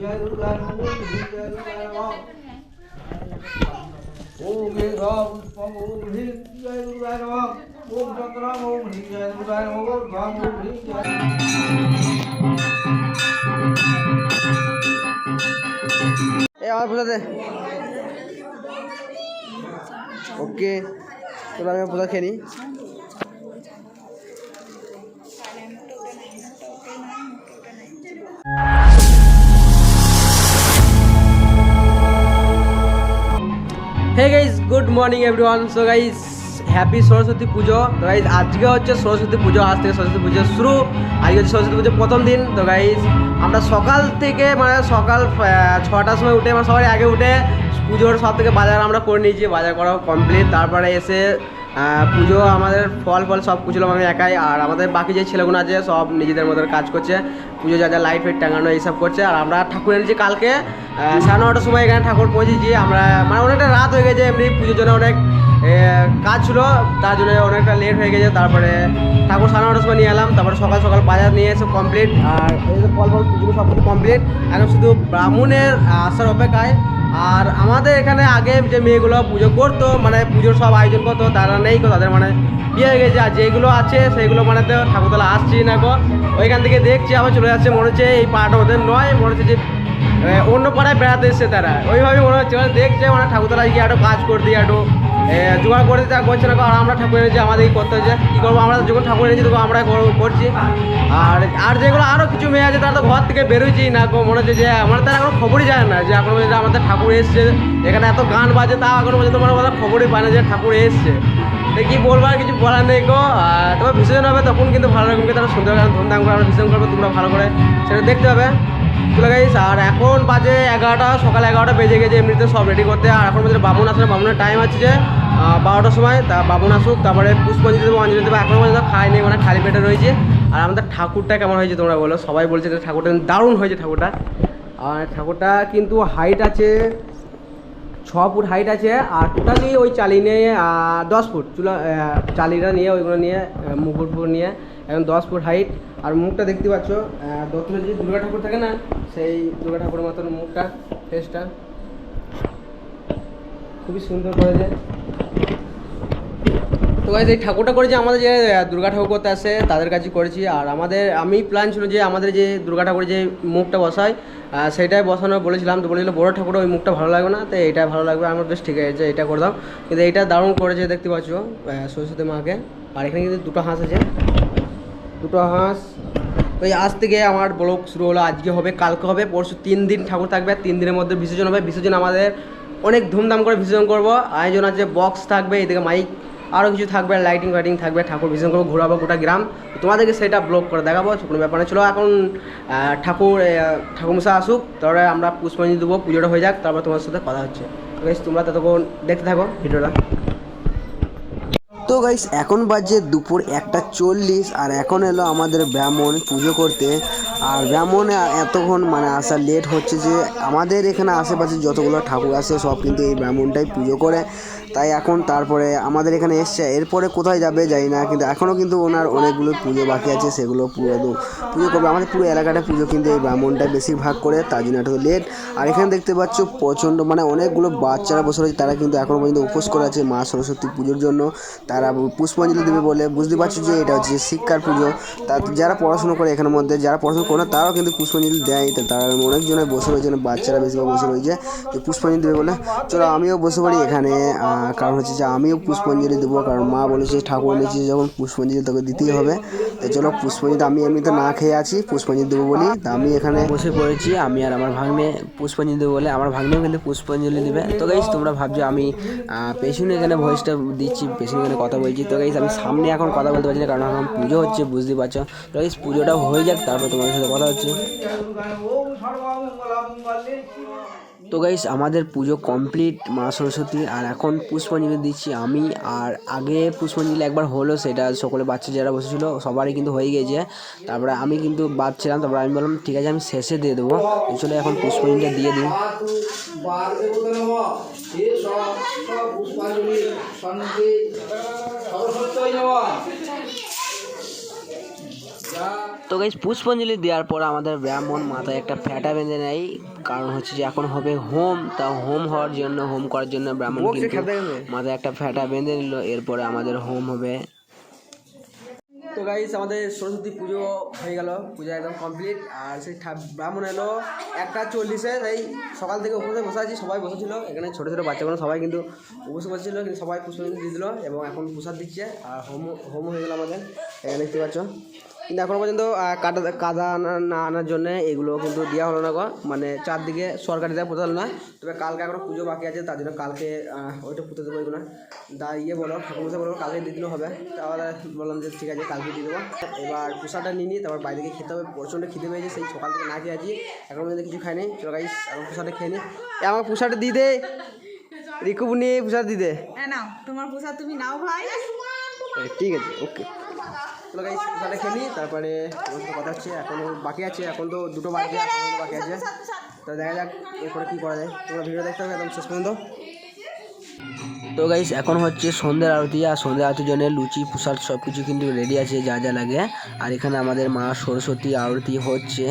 জয় দুর্গা নম ওম হ্রিং জয় দুর্গা নম ওম মেঘা পুষ্পম ওম হ্রিং জয় দুর্গা নম ওম চক্রম ওম হ্রিং জয় দুর্গা নম ওম ধ্বম ওম হ্রিং জয় এ আমার পোষাতে okay hey guys good morning everyone so guys happy Saraswati Pujo তো গাইজ আজকে হচ্ছে সরস্বতী পুজো আজ থেকে সরস্বতী পুজো শুরু। আজকে হচ্ছে সরস্বতী পুজোর প্রথম দিন। তো গাইজ আমরা সকাল থেকে মানে সকাল ছটার সময় উঠে মানে সবাই আগে উঠে পুজোর সব থেকে বাজার আমরা করে নিয়েছি। বাজার করা কমপ্লিট তারপরে এসে পুজো, আমাদের ফল ফল সব পুজোলাম আমি একাই। আর আমাদের বাকি যে ছেলেগুলো আছে, সব নিজেদের মতো কাজ করছে। পুজো যা যা লাইট ফাইট টাঙানো এইসব করছে। আর আমরা ঠাকুর এনেছি কালকে সাড়ে নটার সময় এখানে ঠাকুর পৌঁছেছি। আমরা মানে অনেকটা রাত হয়ে গেছে, এমনি পুজোর জন্য অনেক কাজ ছিল। তার জন্য অনেকটা লেট হয়ে গেছে। তারপরে ঠাকুর সাড়ে নটার সময় নিয়ে এলাম। তারপরে সকাল সকাল বাজার নিয়ে এসে কমপ্লিট আর ফল ফল পুজো সব কিছু কমপ্লিট এখন শুধু ব্রাহ্মণের আসার অপেক্ষায়। আর আমাদের এখানে আগে যে মেয়েগুলো পুজো করতো মানে পুজোর সব আয়োজন করতো, তারা নেই তো তাদের মানে বিয়ে হয়ে গেছে। আর যেগুলো আছে, সেগুলো মানে তো ঠাকুরতলা আসছি না গো। ওইখান থেকে দেখছি, আবার চলে যাচ্ছে, মনে হচ্ছে এই পাড়াটা ওদের নয়, মনে হচ্ছে যে অন্য পাড়ায় বেড়াতে এসছে তারা। ওইভাবে মনে হচ্ছে মানে দেখছে মানে ঠাকুরতলা গিয়ে একটু কাজ করতে, একটু জোগাড় করে দিতে করছে না। আর আমরা ঠাকুর এনেছি আমাদেরই করতে হচ্ছে কী করব, আমরা যখন ঠাকুর এনেছি তখন আমরা কর- করছি। আর আর যেগুলো আরও কিছু মেয়ে আছে, তারা তো ঘর থেকে বেরোচ্ছি না মনে হচ্ছে যে আমার তারা এখনও খবরই জানে না যে, এখন পর্যন্ত আমাদের ঠাকুর এসছে। এখানে এত গান বাজে, তাও এখনও পর্যন্ত মানে ওরা খবরই পায় না যে, ঠাকুর এসছে। তো কী বলব, আর কিছু বলার নেই, গো। তবে বিসর্জন হবে, তখন কিন্তু ভালো রকম তারা শুনতে হবে কারণ ধুমধাম করে আমরা বিসর্জন করব, তোমরা ভালো করে সেটা দেখতে হবে চলে গাইস আর এখন বাজে এগারোটা, সকাল এগারোটা বেজে গেছে, এমনিতে সব রেডি করতে। আর এখন বাজে বামুন আসলে, বামুনের টাইম আছে যে বারোটার সময়। তা বামুন আসুক, তারপরে পুষ্পাঞ্জলি দেবো, অঞ্জলি দেবো। এখনও পর্যন্ত খাইনি মানে খালি পেটে রয়েছে। আর আমাদের ঠাকুরটা কেমন হয়েছে তোমরা বলো? সবাই বলছে যে ঠাকুরটা দারুণ হয়েছে ঠাকুরটা। আর ঠাকুরটা কিন্তু হাইট আছে, ছ ফুট হাইট আছে, আর টোটালি ওই চালি নিয়ে দশ ফুট। চুলা চালিটা নিয়ে, ওইগুলো নিয়ে মুকুট ফুট নিয়ে এখন দশ ফুট হাইট আর মুখটা দেখতে পাচ্ছ আহ, দত্তরে যে দুর্গা ঠাকুর থাকে না সেই দুর্গা ঠাকুরের মতন মুখটা ফেসটা খুবই সুন্দর করেছে। তো এই ঠাকুরটা করেছি আমাদের যে দুর্গা ঠাকুর করতে আসে তাদের কাছে করেছি। আর আমাদের আমি প্ল্যান ছিল যে আমাদের যে দুর্গা ঠাকুরের যে মুখটা বসায় সেটাই বসানো বলেছিলাম। তো বলেছিল বড় ঠাকুর ওই মুখটা ভালো লাগবে না। তো এইটা ভালো লাগবে। আমার বেশ ঠিক আছে এটা করে দাও। কিন্তু এইটা দারুণ করেছে দেখতে পাচ্ছ সরস্বতী মাকে। আর এখানে কিন্তু দুটো হাঁস আছে। দুটো হাঁস। ওই আজ থেকে আমার ব্লগ শুরু হলো, আজকে হবে, কালকে হবে, পরশু তিন দিন ঠাকুর থাকবে, তিন দিনের মধ্যে বিসর্জন হবে। বিসর্জন আমাদের অনেক ধুমধাম করে বিসর্জন করব। আয়োজন আছে বক্স থাকবে এদিকে মাইক আরও কিছু থাকবে লাইটিং ফাইটিং থাকবে, ঠাকুর বিসর্জন করব, ঘোরাবো গোটা গ্রাম। তো তোমাদেরকে সেটা ব্লগ করে দেখাবো, কোনো ব্যাপার না। এখন ঠাকুর ঠাকুরমশা আসুক, তারপরে আমরা পুষ্পাঞ্জলি দেবো, পুজোটা হয়ে যাক, তারপর তোমার সাথে কথা হচ্ছে। তোমরা ততক্ষণ দেখতে থাকো, ভিডিওটা। তো গাইস এখন বাজে দুপুর একটা চল্লিশ আর এখন এলো আমাদের ব্রাহ্মণ পুজো করতে। আর ব্রাহ্মণে এতক্ষণ মানে আসা লেট হচ্ছে যে আমাদের এখানে আশেপাশে যতগুলো ঠাকুর আছে সব কিন্তু এই ব্রাহ্মণটাই পুজো করে। তাই এখন তারপরে আমাদের এখানে এসছে। এরপরে কোথায় যাবে জানি না, কিন্তু এখনও কিন্তু ওনার অনেকগুলো পুজো বাকি আছে, সেগুলো পুরো পুজো করবে। আমাদের পুরো এলাকাটা পুজো কিন্তু এই ব্রাহ্মণটাই বেশিরভাগ করে, তার জন্য একটু লেট আর এখানে দেখতে পাচ্ছ প্রচণ্ড মানে অনেকগুলো বাচ্চারা বসে রয়েছে, তারা কিন্তু এখনও পর্যন্ত উপোস করে আছে মা সরস্বতী পুজোর জন্য। তারা পুষ্পাঞ্জলি দেবে বলে বুঝতে পারছ যে এটা হচ্ছে শিক্ষার পুজো। তা যারা পড়াশোনা করে এখানের মধ্যে, যারা পড়াশোনা করে না, তারাও কিন্তু পুষ্পাঞ্জলি দেয়। তারা অনেকজনে বসে রয়েছে মানে বাচ্চারা বেশিরভাগ বসে রয়েছে। যে পুষ্পাঞ্জলি দেবে বলে, চলো আমিও বসে পড়ি এখানে। কারণ হচ্ছে যে আমিও পুষ্পাঞ্জলি দেবো, কারণ মা বলেছে, ঠাকুর এনেছে যখন পুষ্পাঞ্জলি তোকে দিতেই হবে। তো চলো পুষ্পাঞ্জলি, আমি এমনিতে না খেয়ে আছি, পুষ্পাঞ্জলি দেবো বলি। তা আমি এখানে বসে পড়েছি, আমি আর আমার ভাগ্নে পুষ্পাঞ্জলি দেবো বলে, আমার ভাগ্নেও কিন্তু পুষ্পাঞ্জলি দেবে। তো গাইজ তোমরা ভাবছ আমি পেছনে এখানে ভয়েসটা দিচ্ছি, পেছনে এখানে কথা বলছি। তো গাইজ আমি সামনে এখন কথা বলতে পারছি না, কারণ এখন পুজো হচ্ছে বুঝতে পারছ। তো গাইজ পুজোটা হয়ে যাক, তারপর তোমাদের সাথে কথা হচ্ছে। তো গাইস আমাদের পুজো কমপ্লিট মা সরস্বতী, আর এখন পুষ্পাঞ্জলি দিচ্ছি আমি, আর আগে পুষ্পাঞ্জলি একবার হলো, সেটা সকলে বাচ্চা যারা বসেছিল, সবারই কিন্তু হয়ে গেছে। তারপরে আমি কিন্তু বাচ্চালাম, তারপরে আমি বললাম, ঠিক আছে, আমি শেষে দিয়ে দেবো। চলো এখন পুষ্পাঞ্জলিটা দিয়ে দিই। সব সব পুষ্পাঞ্জলি সরস্বতী তো গাইজ পুষ্পাঞ্জলি দেওয়ার পর আমাদের ব্রাহ্মণ মাথায় একটা ফ্যাটা বেঁধে নেয়। কারণ হচ্ছে যে এখন হবে হোম তা হোম হওয়ার জন্য হোম করার জন্য ব্রাহ্মণ কিন্তু মাথায় একটা ফ্যাটা বেঁধে নিল। এরপরে আমাদের হোম হবে তো গাইস আমাদের সরস্বতী পুজো হয়ে গেল। পূজা একদম কমপ্লিট আর সেই ব্রাহ্মণ এলো। একটা চল্লিশে তাই সকাল থেকে উপরে বসে আছি। সবাই বসেছিল। এখানে ছোটো ছোটো বাচ্চাগুলো সবাই কিন্তু উপসে বসেছিল কিন্তু সবাই পুষ্পাঞ্জলি দিয়ে দিল এবং এখন প্রসাদ দিচ্ছে। আর হোম হোম হয়ে গেল আমাদের। এখানে দেখতে পাচ্ছ। কিন্তু এখনও পর্যন্ত আহ, কাটা কাদা আনা না আনার জন্য এগুলো কিন্তু দেওয়া হলো না গো। মানে চারদিকে সরকারি দেওয়া পোতাল না। তবে কালকে এখনও পুজো বাকি আছে তার জন্য কালকে ওইটা পুঁতে দেবো এগুলো। দা ইয়ে বলো ঠাকুরমশাই বলো কালকে দিয়ে দিলেও হবে। তাহলে বললাম যে ঠিক আছে কালকে দিয়ে দেবো। এবার প্রসাদটা নিয়ে নিই তারপর বাইরে খেতে হবে। প্রচণ্ড খিদে পেয়েছে সেই সকাল থেকে না খেয়ে আছি। এখন পর্যন্ত কিছু খাইনি। চলো গাইস এখন প্রসাদটা খেয়ে নিই আমার প্রসাদটা দিয়ে দে। রিকু নিয়ে দে। হ্যাঁ নাও তোমার পোশাক তুমি নাও ভাই। ঠিক আছে ওকে। চলো গাইস খেয়ে নিই তারপরে কথা হচ্ছে এখনও বাকি আছে, এখন তো দুটো বাকি আছে এখনও বাকি আছে। তো দেখা যাক এরপরে কী করা যায়। তোমরা ভিডিও দেখতে হবে একদম শেষ পর্যন্ত। তো গাইস এখন হচ্ছে সন্ধ্যের আরতি, আর সন্ধ্যের আরতির জন্য লুচি, প্রসাদ সব কিছু কিন্তু রেডি আছে, যা যা লাগে। আর এখানে আমাদের মা সরস্বতী আরতি হচ্ছে।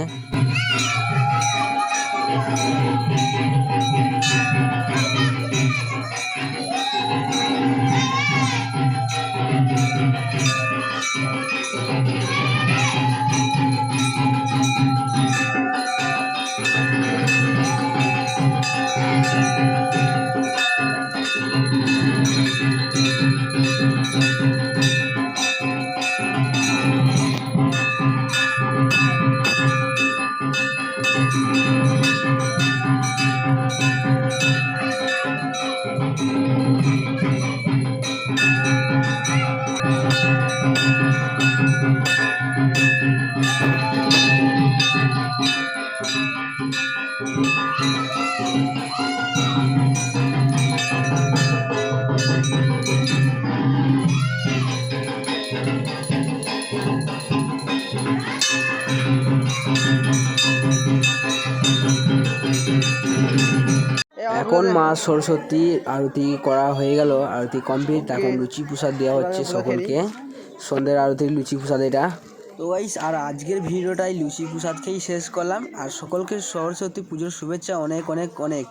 সরস্বতী আরতি করা হয়ে গেল আরতি কমপ্লিট এখন লুচি প্রসাদ দেওয়া হচ্ছে সকলকে। সন্ধ্যের আরতি লুচি প্রসাদ এটা। তো গাইস আর আজকের ভিডিওটাই লুচি প্রসাদ খেয়েই শেষ করলাম। আর সকলকে সরস্বতী পুজোর শুভেচ্ছা অনেক অনেক অনেক।